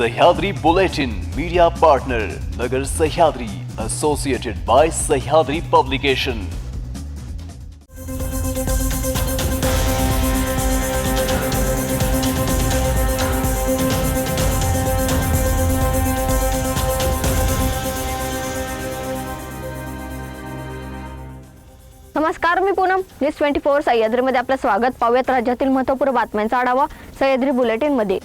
Sahyadri Bulletin media partner Nagar Sahyadri associated by Sahyadri publication नमस्कार मी Poonam. News twenty four सह्याद्रीमध्ये आपलं स्वागत. पाहूयात राज्यातील महत्त्वपूर्ण बातम्यांचा आढावा सह्याद्री बुलेटिनमध्ये.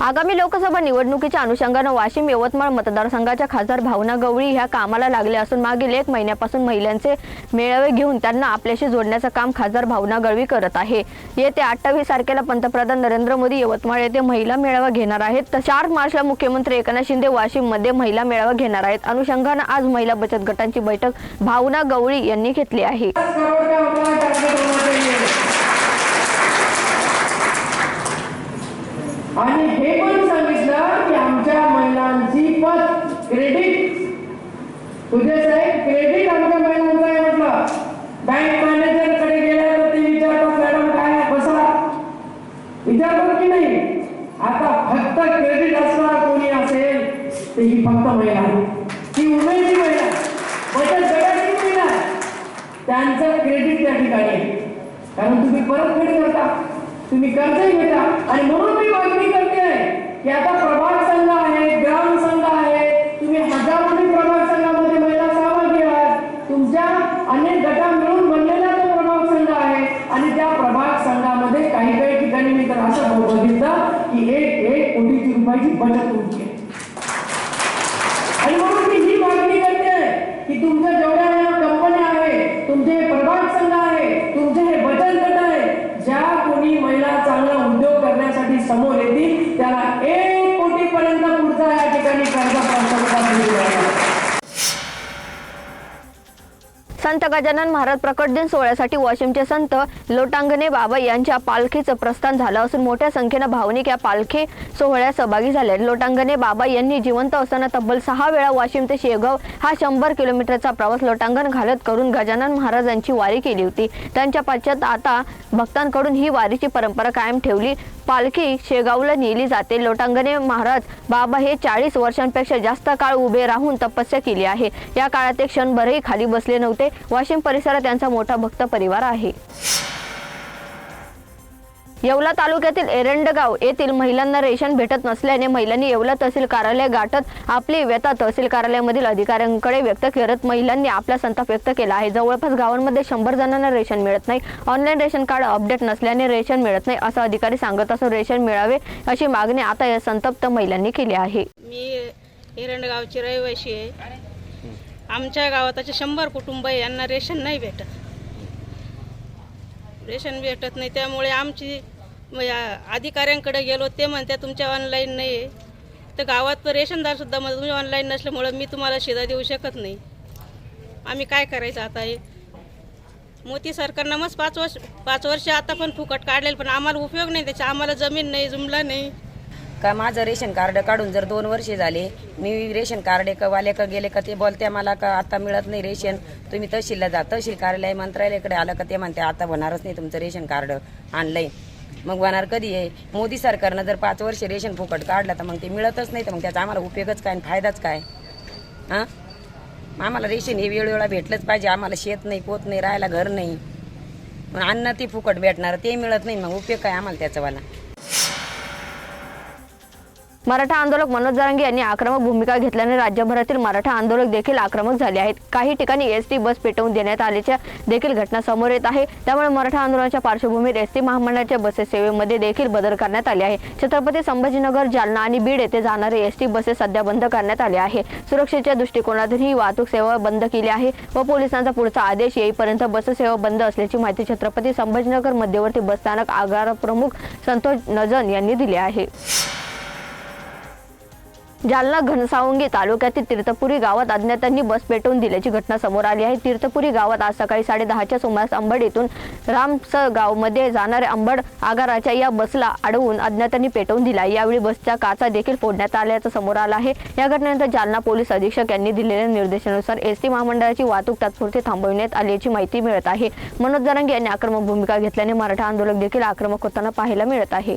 आगामी लोकसभा निवडणुकीच्या अनुषंगानं वाशिम यवतमाळ मतदारसंघाच्या खासदार भावना गवळी ह्या कामाला लागले असून मागील एक महिन्यापासून महिलांचे मेळावे घेऊन त्यांना आपल्याशी जोडण्याचं काम खासदार भावना गवळी करत आहे. येत्या अठ्ठावीस तारखेला पंतप्रधान नरेंद्र मोदी यवतमाळ येथे महिला मेळावा घेणार आहेत. तर चार मार्चला मुख्यमंत्री एकनाथ शिंदे वाशिममध्ये महिला मेळावा घेणार आहेत. अनुषंगानं आज महिला बचत गटांची बैठक भावना गवळी यांनी घेतली आहे. आणि हे पण सांगितलं की आमच्या महिलांची पण क्रेडिट तुझे साहेब क्रेडिट आमच्या महिलांचं आहे म्हटलं. बँक मॅनेजरकडे गेल्यावर ते विचारतात मॅडम काय बसा. विचारतात की नाही? आता फक्त क्रेडिट असणार कोणी असेल ते ही फक्त महिला. आहे ती उमेदची महिला. बचत गटाची महिला. त्यांचं क्रेडिट त्या ठिकाणी. कारण तुम्ही परतफेड करता. तुम्ही कर्जही घेता आणि म्हणून मी मागणी करते की आता प्रभाग संघ आहे ग्राम संघ आहे तुम्ही हजारोनी प्रभाग संघामध्ये महिला सहभागी आहात तुमच्या अनेक गटा मिळून बनलेला तो प्रभाग संघ आहे आणि त्या प्रभाग संघामध्ये काही काही ठिकाणी मी तर बघितलं की एक एक कोटीची रुपयाची बचत होती आणि म्हणून मी ही मागणी करते की तुमच्या जेवढ्या या कंपन्या आहे तुमचे प्रभात संघ आहे तुमचे हे बचत गट आहे ज्या कोणी महिला चांगला उद्योग करण्यासाठी समोर येतील त्याला संत गजानन महाराज प्रकट दिन सोहळ्यासाठी वाशिमचे संत लोटांगणे बाबा यांच्या पालखीचं प्रस्थान झालं असून मोठ्या संख्येनं भावनिक या पालखी सोहळ्यात सहभागी झाले. लोटांगणे बाबा यांनी जिवंत असताना तब्बल सहा वेळा वाशिम ते शेगाव हा शंभर किलोमीटरचा प्रवास लोटांगण घालत करून गजानन महाराजांची वारी केली होती. त्यांच्या पश्चात आता भक्तांकडून ही वारीची परंपरा कायम ठेवली. पालखी शेगावला नेली जाते. लोटांगणे महाराज बाबा हे चाळीस वर्षांपेक्षा जास्त काळ उभे राहून तपस्या केली आहे. या काळात ते क्षणभरही खाली बसले नव्हते. वाशिम परिसरात त्यांचा मोठा भक्त परिवार आहे. येवला तालुक्यातील एरंडगाव येथील महिलांना रेशन भेटत नसल्याने महिलांनी येवला तहसील कार्यालय गाठत आपली व्यथा तहसील कार्यालयामधील अधिकाऱ्यांकडे व्यक्त करत महिलांनी आपला संताप व्यक्त केला आहे. जवळपास गावांमध्ये शंभर जणांना रेशन मिळत नाही. ऑनलाईन रेशन कार्ड अपडेट नसल्याने रेशन मिळत नाही असं अधिकारी सांगत असून रेशन मिळावे अशी मागणी आता या संतप्त महिलांनी केली आहे. मी एरंडगावची रहिवाशी आहे. आमच्या गावात असे शंभर कुटुंब आहे यांना रेशन नाही भेटत. रेशन भेटत नाही त्यामुळे आमची या अधिकाऱ्यांकडे गेलो ते म्हणते तुमच्या ऑनलाईन नाही आहे. तर गावात रेशनदारसुद्धा म्हणतात तुम्ही ऑनलाईन नसल्यामुळं मी तुम्हाला शिधा देऊ शकत नाही. आम्ही काय करायचं आता हे? मोदी सरकारनं मग पाच वर्ष पाच वर्ष आता पण फुकट काढलेलं पण आम्हाला उपयोग नाही त्याचा आम्हाला जमीन नाही जुमला नाही. का माझं रेशन कार्ड काढून जर दोन वर्षे झाले मी रेशन कार्ड का वाले का गेले का ते बोलते मला का आता मिळत नाही रेशन तुम्ही तहसीलला जा. तहसील कार्यालय मंत्रालयाकडे आलं का ते म्हणते आता होणारच नाही तुमचं रेशन कार्ड आणलंय. मग होणार कधी आहे? मोदी सरकारनं जर पाच वर्ष रेशन फुकट काढलं तर मग ते मिळतच नाही तर मग त्याचा आम्हाला उपयोगच काय आणि फायदाच काय? हां? आम्हाला रेशन हे वेळोवेळा भेटलंच पाहिजे आम्हाला शेत नाही पोत नाही राहायला घर नाही. मग अन्न ते फुकट भेटणार ते मिळत नाही मग उपयोग काय आम्हाला त्याचावाला मराठा आंदोलक मनोज जरांगे यांनी आक्रमक भूमिका घेतल्याने राज्यभरातील मराठा आंदोलक देखील आक्रमक झाले आहेत. काही ठिकाणी एस टी बस पेटवून देण्यात आल्याच्या देखील घटना समोर येत आहे. त्यामुळे मराठा आंदोलनाच्या पार्श्वभूमीत एस टी महामंडळाच्या बसेस सेवेमध्ये देखील बदल करण्यात आले आहे. छत्रपती संभाजीनगर जालना आणि बीड येथे जाणारे एस टी बसेस सध्या बंद करण्यात आले आहे. सुरक्षेच्या दृष्टिकोनातून ही वाहतूक सेवा बंद केली आहे व पोलिसांचा पुढचा आदेश येईपर्यंत बस सेवा बंद असल्याची माहिती छत्रपती संभाजीनगर मध्यवर्ती बसस्थानक आगार प्रमुख संतोष नजन यांनी दिली आहे. जालना घनसावंगी तालुक्यातील तीर्थपुरी गावात अज्ञातांनी बस पेटवून दिल्याची घटना समोर आली आहे. तीर्थपुरी गावात आज सकाळी साडेदहाच्या सुमारास अंबड येथून रामसगावमध्ये जाणाऱ्या अंबड आगाराच्या या बसला अडवून अज्ञातांनी पेटवून दिला यावेळी बसच्या काचा देखील फोडण्यात आल्याचं समोर आलं आहे. या घटनेनंतर जालना पोलीस अधीक्षक यांनी दिलेल्या निर्देशानुसार एस टी महामंडळाची वाहतूक तात्पुरती थांबविण्यात आल्याची माहिती मिळत आहे. मनोज जरांगे यांनी आक्रमक भूमिका घेतल्याने मराठा आंदोलक देखील आक्रमक होताना पाहायला मिळत आहे.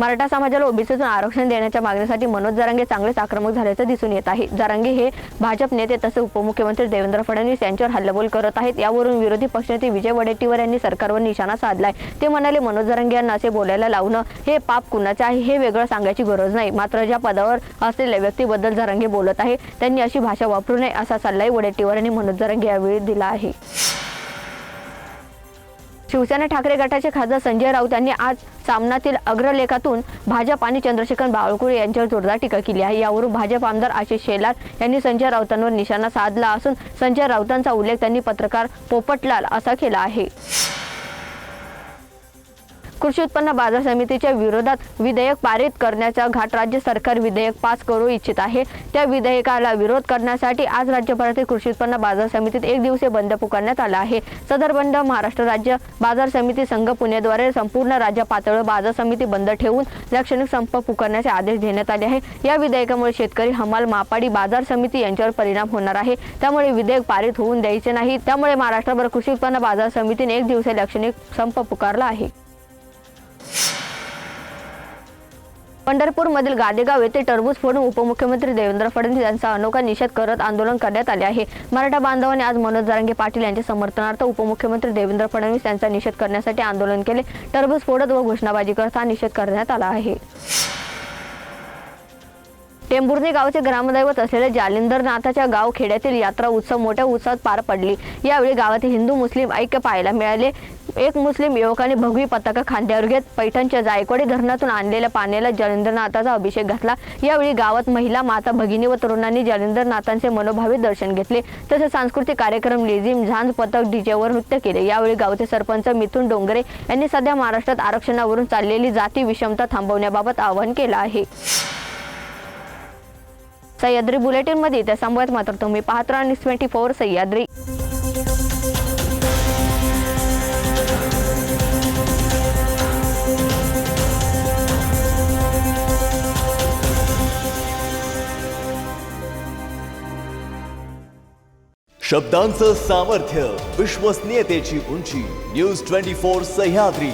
मराठा समाजाला ओबीसीतून आरक्षण देण्याच्या मागणीसाठी मनोज जरंगे चांगलेच आक्रमक झाल्याचं दिसून येत आहे. जरंगे हे भाजप नेते तसे उपमुख्यमंत्री देवेंद्र फडणवीस यांच्यावर हल्लाबोल करत आहेत. यावरून विरोधी पक्षनेते विजय वडेट्टीवार यांनी सरकारवर निशाणा साधलाय. ते म्हणाले मनोज जरांगे यांना असे बोलायला लावणं हे पाप कुणाचे आहे हे वेगळं सांगायची गरज नाही. मात्र ज्या पदावर असलेल्या व्यक्तीबद्दल जरंगे बोलत आहे त्यांनी अशी भाषा वापरू नये असा सल्लाही वडेट्टीवार यांनी मनोज जरांगे यावेळी दिला आहे. शिवसेना ठाकरे गटाचे खासदार संजय राऊत यांनी आज सामनातील अग्रलेखातून भाजप आणि चंद्रशेखर बावळकुळे यांच्यावर जोरदार टीका केली आहे. यावरून भाजप आमदार आशिष शेलार यांनी संजय राऊतांवर निशाणा साधला असून संजय राऊतांचा उल्लेख त्यांनी पत्रकार पोपटलाल असा केला आहे. कृषी उत्पन्न बाजार समितीच्या विरोधात विधेयक पारित करण्याचा घाट राज्य सरकार विधेयक पास करू इच्छित आहे. त्या विधेयकाला विरोध करण्यासाठी आज राज्यभरातील कृषी उत्पन्न बाजार समितीत एक दिवसीय बंद पुकारण्यात आला आहे. सदर बंद महाराष्ट्र राज्य बाजार समिती संघ पुणेद्वारे संपूर्ण राज्य पातळीवर बाजार समिती बंद ठेवून लाक्षणिक संप पुकारण्याचे आदेश देण्यात आले आहे. या विधेयकामुळे शेतकरी हमाल मापाडी बाजार समिती यांच्यावर परिणाम होणार आहे. त्यामुळे विधेयक पारित होऊन द्यायचे नाही. त्यामुळे महाराष्ट्रभर कृषी उत्पन्न बाजार समितीने एक दिवसीय लाक्षणिक संप पुकारला आहे. पंढरपूरमधील गादेगाव येथे टरबूज फोडून उपमुख्यमंत्री देवेंद्र फडणवीस यांचा अनोखा निषेध करत आंदोलन करण्यात आले आहे. मराठा बांधवांनी आज मनोज जारंगे पाटील यांच्या समर्थनार्थ उपमुख्यमंत्री देवेंद्र फडणवीस यांचा निषेध करण्यासाठी आंदोलन केले. टरबूज फोडत व घोषणाबाजी करत हा निषेध करण्यात आला आहे. टेंभुर्णी गावचे ग्रामदैवत असलेले जालिंदरनाथाच्या गाव खेड्यातील यात्रा उत्सव मोठ्या उत्साहात पार पडली. यावेळी गावातील हिंदू मुस्लिम ऐक्य पाहायला मिळाले. एक मुस्लिम युवकाने भगवी पताका खांद्यावर घेत पैठणच्या जायकवाडी धरणातून आणलेल्या पाण्याला जालिंदरनाथाचा अभिषेक घातला. यावेळी गावात महिला माता भगिनी व तरुणांनी जालिंदरनाथांचे मनोभावे दर्शन घेतले. तसेच सांस्कृतिक कार्यक्रम लेझिम झांज पथक डीजेवर नृत्य केले. यावेळी गावचे सरपंच मिथुन डोंगरे यांनी सध्या महाराष्ट्रात आरक्षणावरून चाललेली जाती विषमता थांबवण्याबाबत आवाहन केलं आहे. सह्याद्री बुलेटिनमध्ये त्या संवाद मात्र तुम्ही पाहत राहा न्यूज ट्वेंटी फोर सह्याद्री. शब्दांचं सामर्थ्य विश्वसनीयतेची उंची न्यूज ट्वेंटी फोर सह्याद्री.